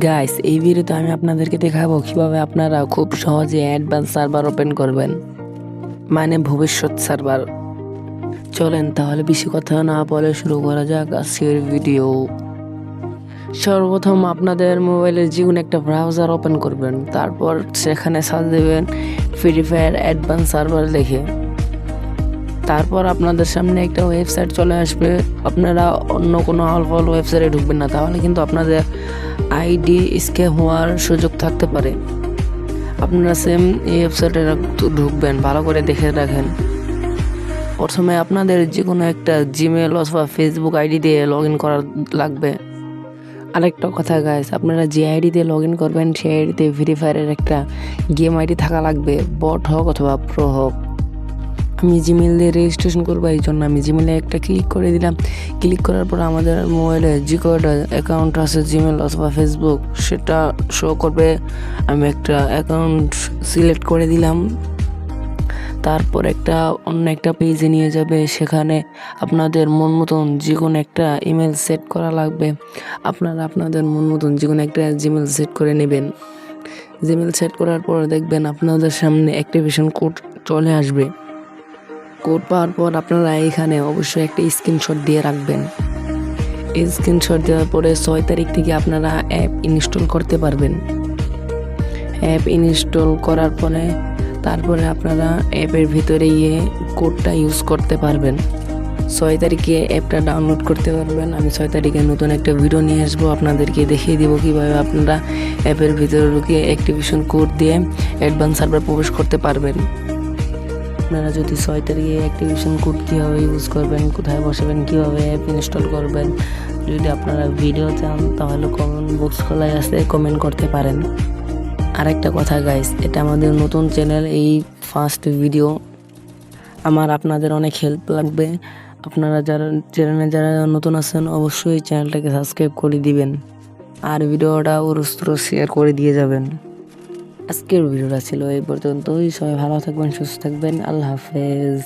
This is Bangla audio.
গাইস এই ভিডিওতে আমি আপনাদেরকে দেখাবো কীভাবে আপনারা খুব সহজে অ্যাডভান্স সার্ভার ওপেন করবেন। মানে ভবিষ্যৎ সার্ভার চলেন তাহলে বেশি কথা না বলে শুরু করা যাক আজকের ভিডিও সর্বপ্রথম আপনাদের মোবাইলের যে কোনো একটা ব্রাউজার ওপেন করবেন। তারপর সেখানে সার্চ দেবেন ফ্রি ফায়ার অ্যাডভান্স সার্ভার লিখে তারপর আপনাদের সামনে একটা ওয়েবসাইট চলে আসবে। আপনারা অন্য কোনো অলফল ওয়েবসাইটে ঢুকবেন না, তাহলে কিন্তু আপনাদের আইডি স্ক্যাম হওয়ার সুযোগ থাকতে পারে। আপনারা সেম এই ওয়েবসাইটে ঢুকবেন, ভালো করে দেখে রাখেন। প্রথমে আপনাদের যে কোনো একটা জিমেল অথবা ফেসবুক আইডি দিয়ে লগ ইন করা লাগবে। আরেকটা কথা গাইস আপনারা যে আইডি দিয়ে লগ ইন করবেন, সেই আইডিতে ফ্রি ফায়ারের একটা গেম আইডি থাকা লাগবে বট হোক অথবা প্রো হোক। আমি জিমেল দিয়ে রেজিস্ট্রেশন করব এই জন্য আমি জিমেলে একটা ক্লিক করে দিলাম। ক্লিক করার পর আমাদের মোবাইলে যে কয়টা অ্যাকাউন্ট আছে জিমেল অথবা ফেসবুক সেটা শো করবে। আমি একটা অ্যাকাউন্ট সিলেক্ট করে দিলাম। তারপর একটা অন্য একটা পেজে নিয়ে যাবে। সেখানে আপনাদের মন মতন যে কোনো একটা ইমেল সেট করা লাগবে। আপনারা আপনাদের মন মতন যে কোনো একটা জিমেল সেট করে নেবেন। জিমেল সেট করার পর দেখবেন আপনাদের সামনে অ্যাক্টিভেশন কোড চলে আসবে। কোড পাওয়ার পর আপনারা এখানে অবশ্যই একটা স্ক্রিনশট দিয়ে রাখবেন। স্ক্রিনশট দেওয়ার পরে ছয় তারিখ থেকে আপনারা অ্যাপ ইনস্টল করতে পারবেন। অ্যাপ ইনস্টল করার পরে তারপরে আপনারা অ্যাপের ভিতরে গিয়ে কোডটা ইউজ করতে পারবেন। ছয় তারিখে অ্যাপটা ডাউনলোড করতে পারবেন। আমি ছয় তারিখে নতুন একটা ভিডিও নিয়ে আসব। আপনাদেরকে দেখিয়ে দিব কীভাবে আপনারা অ্যাপের ভিতরে ঢুকে অ্যাক্টিভেশন কোড দিয়ে অ্যাডভান্স সার্ভার প্রবেশ করতে পারবেন। আপনারা যদি ছয় তারিখে অ্যাক্টিভেশন কোড কীভাবে ইউজ করবেন, কোথায় বসাবেন, কীভাবে অ্যাপ ইনস্টল করবেন, যদি আপনারা ভিডিও চান, তাহলে কমেন্ট বক্স খোলাই আছে কমেন্ট করতে পারেন। আরেকটা কথা গাইস এটা আমাদের নতুন চ্যানেল এই ফার্স্ট ভিডিও আমার আপনাদের অনেক হেল্প লাগবে। আপনারা যারা চ্যানেলে যারা নতুন আছেন, অবশ্যই চ্যানেলটাকে সাবস্ক্রাইব করে দিবেন। আর ভিডিওটা উরুস্ত্র শেয়ার করে দিয়ে যাবেন। আজকের ভিডিওটা ছিল এই পর্যন্তই। সবাই ভালো থাকবেন সুস্থ থাকবেন। আল্লাহ হাফেজ।